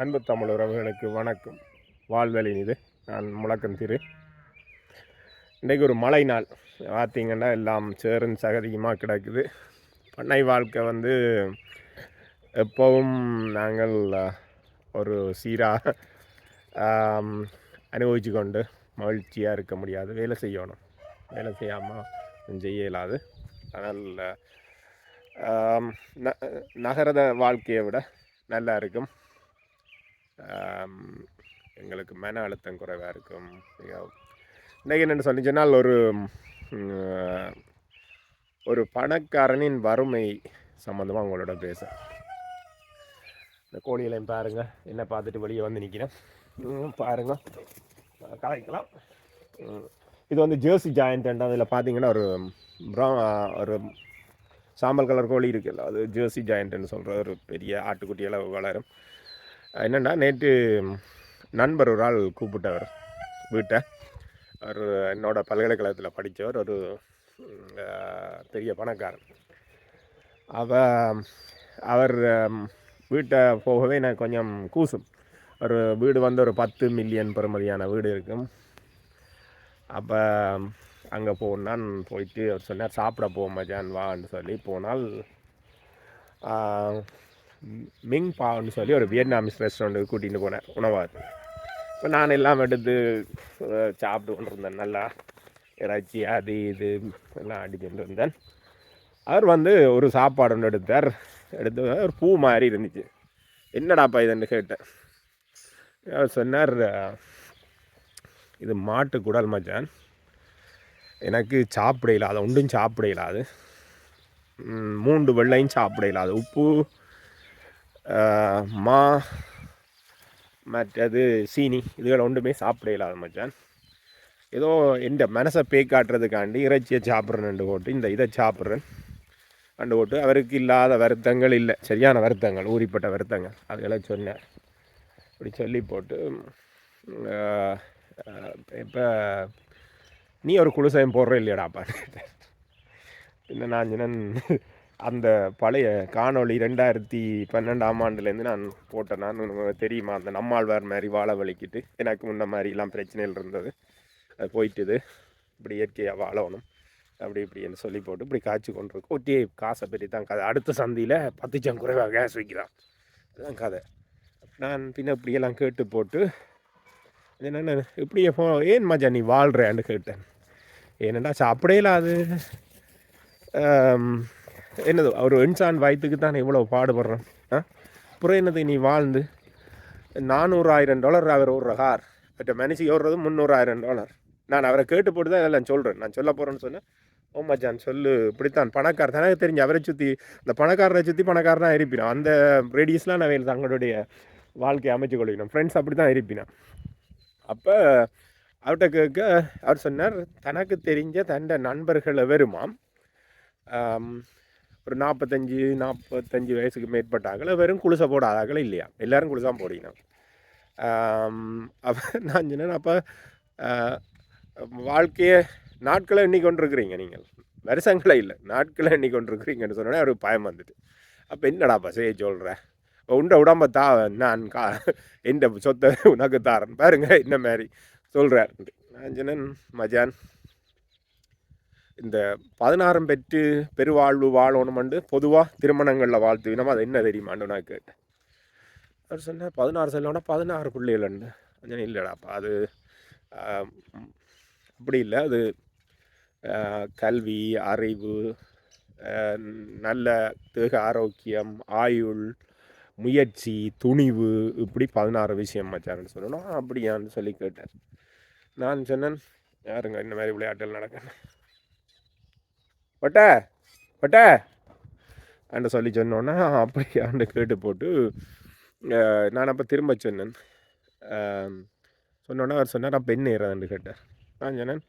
அன்பு தமிழ் உறவுகளுக்கு வணக்கம். வாழ்வெளின் இது. நான் முழக்கம் திரு. இன்றைக்கு ஒரு மழை நாள். பார்த்திங்கன்னா எல்லாம் சேரும் சகதியுமாக கிடக்குது. பண்ணை வாழ்க்கை வந்து எப்பவும் நாங்கள் ஒரு சீராக அனுபவிச்சு கொண்டு மகிழ்ச்சியாக இருக்க முடியாது. வேலை செய்யணும். வேலை செய்யாமல் செய்ய இயலாது. ஆனால் ந நகரத வாழ்க்கையை விட நல்லா இருக்கும். எங்களுக்கு மன அழுத்தம் குறைவாக இருக்கும். இன்றைக்கி என்னென்னு சொல்லி சொன்னால் ஒரு ஒரு பணக்காரனின் வறுமை சம்மந்தமாக உங்களோட பேச. இந்த கோழிகளையும் பாருங்கள் என்ன பார்த்துட்டு வெளியே வந்து நிற்கிறேன் ம், கலைக்கலாம் இது வந்து ஜேர்சி ஜாயிண்ட் அதில் பார்த்தீங்கன்னா ஒரு ப்ரௌ ஒரு சாம்பல் கலர் கோழி இருக்குல்ல அது ஜேர்சி ஜாயிண்ட்னு சொல்கிற ஒரு பெரிய ஆட்டுக்குட்டியெல்லாம் வளரும். என்னென்னா நேற்று நண்பர் ஒரு ஆள் கூப்பிட்டவர் வீட்டை. அவர் என்னோடய பல்கலைக்கழகத்தில் படித்தவர் ஒரு பெரிய பணக்காரன். அவ அவர் வீட்டை போகவே எனக்கு கொஞ்சம் கூசும். ஒரு வீடு வந்து ஒரு பத்து மில்லியன் பெறுமதியான வீடு இருக்கும். அப்போ அங்கே போனான் போயிட்டு அவர் சொன்னார் சாப்பிட போவோம் மச்சான் வான்னு சொல்லி போனால் மிங் பான்னு சொல்லி ஒரு வியட்நாமிஸ் ரெஸ்டாரண்ட்டுக்கு கூட்டிகிட்டு போனேன் உணவாக இப்போ நான் எல்லாம் எடுத்து சாப்பிட்டு கொண்டு இருந்தேன் நல்லா இறைச்சி அது இது எல்லாம் அடிச்சுட்டு இருந்தேன் அவர் வந்து ஒரு சாப்பாடு ஒன்று எடுத்தார். எடுத்து ஒரு பூ மாதிரி இருந்துச்சு. என்னடாப்பா இதுன்னு கேட்டேன். அவர் சொன்னார் இது மாட்டு குடல் மச்சான். எனக்கு சாப்பிட இல்லாத ஒன்றும் சாப்பிட இல்லாது மூன்று வெள்ளையும் சாப்பிட இல்லாது உப்பு மா மற்றது சீனி இதுகள் ஒன்றுமே சாப்பிட இல்லாத மச்சான். ஏதோ எந்த மனசை பேய் காட்டுறதுக்காண்டி இறைச்சியை சாப்பிட்றேன்னு போட்டு இந்த இதை சாப்பிட்றேன் கண்டு போட்டு அவருக்கு இல்லாத வருத்தங்கள் இல்லை. சரியான வருத்தங்கள் ஊறிப்பட்ட வருத்தங்கள். அதுகளை சொன்னேன் அப்படி சொல்லி போட்டு இப்போ நீ ஒரு குளிசையும் போடுற இல்லையாடாப்பா என்ன நான் சொன்னேன் அந்த பழைய காணொளி ரெண்டாயிரத்தி பன்னெண்டாம் ஆண்டுலேருந்து நான் போட்டேன் நான் தெரியுமா? அந்த நம்மாழ்வார் மாதிரி வாழ வலிக்கிட்டு எனக்கு முன்ன மாதிரிலாம் பிரச்சனைகள் இருந்தது. அது போயிட்டுது. இப்படி இயற்கையாக வாழணும். அப்படி இப்படின்னு சொல்லி போட்டு இப்படி காய்ச்சி கொண்டு இருக்கோம் ஒட்டியே காசை பெரிய தான் கதை. அடுத்த சந்தியில் பத்துச்சம் குறைவாக கேஸ் வைக்கிறான் அதுதான் கதை. நான் பின்ன இப்படியெல்லாம் கேட்டு போட்டு என்னென்ன இப்படியே போ ஏன் மஜா நீ வாழ்கிறேன்னு கேட்டேன். ஏனண்டா சாப்பிடையில அது என்னது ஒரு இன்சான் வயிற்றுக்கு தான் இவ்வளோ பாடுபடுறேன் ஆ? அப்புறம் என்னது நீ வாழ்ந்து நானூறாயிரம் டாலர் அவர் ஒரு கார் பட் மனுஷி ஓடுறது முந்நூறாயிரம் டாலர். நான் அவரை கேட்டு போட்டு தான் இதெல்லாம் சொல்கிறேன் நான் சொல்ல போகிறேன்னு சொன்னேன். ஓ மச்சான் சொல்லு. இப்படித்தான். பணக்காரர் எனக்கு தெரிஞ்சு அவரை சுற்றி இந்த பணக்காரரை சுற்றி பணக்காரனாக இருப்பினான். அந்த ரேடியஸ்லாம் நான் தங்களுடைய வாழ்க்கையை அமைச்சு கொள்ளிக்கணும் ஃப்ரெண்ட்ஸ் அப்படி தான் இருப்பினான். அப்போ அவர்கிட்ட கேட்க அவர் சொன்னார் தனக்கு தெரிஞ்ச தண்ட நண்பர்களை வெறுமாம் ஒரு நாற்பத்தஞ்சு நாற்பத்தஞ்சு வயசுக்கு மேற்பட்ட ஆகலை வெறும் குளிசை ஆகலை இல்லையா? எல்லோரும் குளிசாம போடிக்கணும் அப்போ நான் சொன்னேன் அப்போ வாழ்க்கையை நாட்களை எண்ணி கொண்டிருக்கிறீங்க நீங்கள். வருஷங்களே இல்லை நாட்களை எண்ணி கொண்டிருக்கிறீங்கன்னு சொன்னோன்னே ஒரு பயம் வந்துட்டு. அப்போ என்னடாப்பா செய்ய சொல்கிறேன் உண்ட உடம்ப தா நான் கா எந்த சொத்தை உனக்கு தாரன்? பாருங்க இந்த மாதிரி சொல்கிறார் நான் சொன்னேன் மஜான் இந்த பதினாறும் பெற்று பெருவாழ்வு வாழணுமெண்டு பொதுவாக திருமணங்களில் வாழ்த்து வாழ்த்துவினோம் அது என்ன தெரியுமான்னு நான் கேட்டேன் அவர் சொன்னேன் பதினாறு சொல்லோன்னா பதினாறு பிள்ளைகள்ண்டு கொஞ்சம் இல்லைடாப்பா அது அப்படி இல்லை. அது கல்வி அறிவு நல்ல தேக ஆரோக்கியம் ஆயுள் முயற்சி துணிவு இப்படி பதினாறு விஷயம் வச்சாருன்னு சொல்லணும். அப்படியான்னு சொல்லி கேட்டேன் நான் சொன்னேன் யாருங்க இந்த மாதிரி விளையாட்டுகள் நடக்கணும் பட்ட பட்ட. அண்ட சொல்லி சொன்னோன்னா அப்படியான்னு கேட்டு போட்டு நான் அப்போ திரும்ப சொன்னேன். சொன்னோன்னா சொன்னோன்னே அவர் சொன்னார் நான் பெண் ஏறான்னு கேட்டார் நான் சொன்னேன்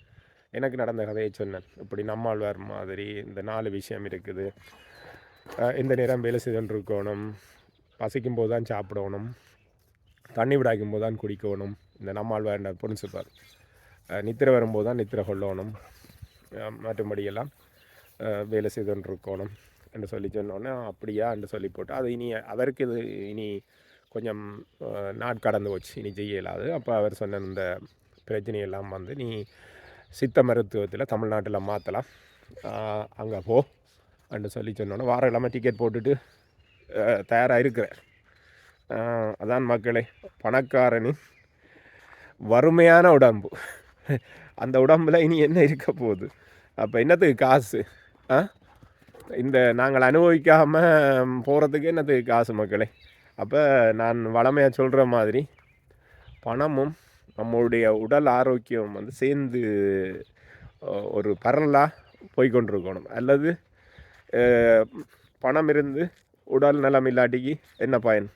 எனக்கு நடந்த கதையை சொன்னேன். இப்படி நம்மாழ்வார் மாதிரி இந்த நாலு விஷயம் இருக்குது. இந்த நேரம் வேலை செய்துன்னு இருக்கணும் பசிக்கும் போது தான் சாப்பிடணும். தண்ணி விடாக்கும் போது தான் குடிக்கணும். இந்த நம்மாழ்வார் பிரின்சிபால் நித்திரை வரும்போது தான் நித்திரை கொள்ளணும். மற்றபடியெல்லாம் வேலை செய்துன்னு இருக்கணும் என்று சொல்லி சொன்னோன்னே அப்படியா? என்று சொல்லி போட்டு அது இனி அவருக்கு இது இனி கொஞ்சம் நாட்கடந்து நாட் கடந்து போச்சு இனி செய்ய இயலாது அப்போ அவர் சொன்ன இந்த பிரச்சனையெல்லாம் வந்து நீ சித்த மருத்துவத்தில் தமிழ்நாட்டில் மாற்றலாம் அங்கே போ. அப்படின்னு சொல்லி சொன்னோன்னே வாரம் இல்லாமல் டிக்கெட் போட்டுட்டு தயாராக இருக்கிறார் அதான் மக்களே பணக்காரனின் வறுமையான உடம்பு. அந்த உடம்புல இனி என்ன இருக்க போகுது? அப்போ என்னத்துக்கு காசு? ஆ? இந்த நாங்கள் அனுபவிக்காமல் போகிறதுக்கு என்னது காசு மக்களே? அப்போ நான் வளமையாக சொல்கிற மாதிரி பணமும் நம்மளுடைய உடல் ஆரோக்கியம் வந்து சேர்ந்து ஒரு பரலாக போய்கொண்டிருக்கணும் அல்லது பணம் இருந்து உடல் நலம் இல்லாட்டிக்கு என்ன பயன்?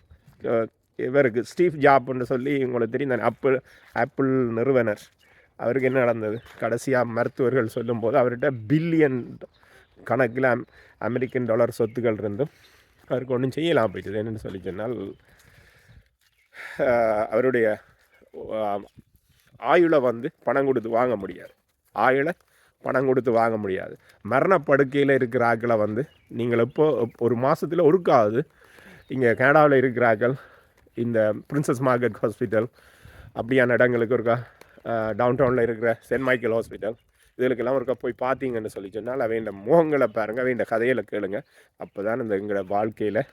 இவருக்கு ஸ்டீவ் ஜாப்னு சொல்லி உங்களுக்கு தெரியும் ஆப்பிள் ஆப்பிள் நிறுவனர். அவருக்கு என்ன நடந்தது? கடைசியாக மருத்துவர்கள் சொல்லும்போது அவர்கிட்ட பில்லியன் கணக்கில் அமெரிக்கன் டாலர் சொத்துக்கள் இருந்தும் அவருக்கு ஒன்றும் செய்யலாம் போயிட்டது என்னென்னு சொல்லி சொன்னால் அவருடைய ஆயுளை வந்து பணம் கொடுத்து வாங்க முடியாது. ஆயுளை பணம் கொடுத்து வாங்க முடியாது. மரணப்படுக்கையில் இருக்கிற ஆக்களை வந்து நீங்கள் எப்போ ஒரு மாதத்தில் ஒருக்காவது இங்கே கனடாவில் இருக்கிறார்கள். இந்த பிரின்சஸ் மார்க்கெட் ஹாஸ்பிட்டல் அப்படியான இடங்களுக்கு இருக்கா டவுன் டவுனில் இருக்கிற சென்ட் மைக்கேல் ஹாஸ்பிட்டல் இதுகளுக்கெல்லாம் ஒருக்கா போய் பார்த்தீங்கன்னு சொல்லி சொன்னால் அவைண்ட முகங்களை பாருங்கள் அவைண்ட கதைகளை கேளுங்க. அப்போ தான் இந்த எங்களோட வாழ்க்கையில்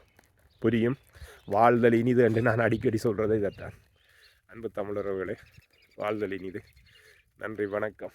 புரியும். வாழ்தல் இனிது என்று நான் அடிக்கடி சொல்கிறது இதைத்தான். அன்பு தமிழர்களே வாழ்தல் இனிது. நன்றி வணக்கம்.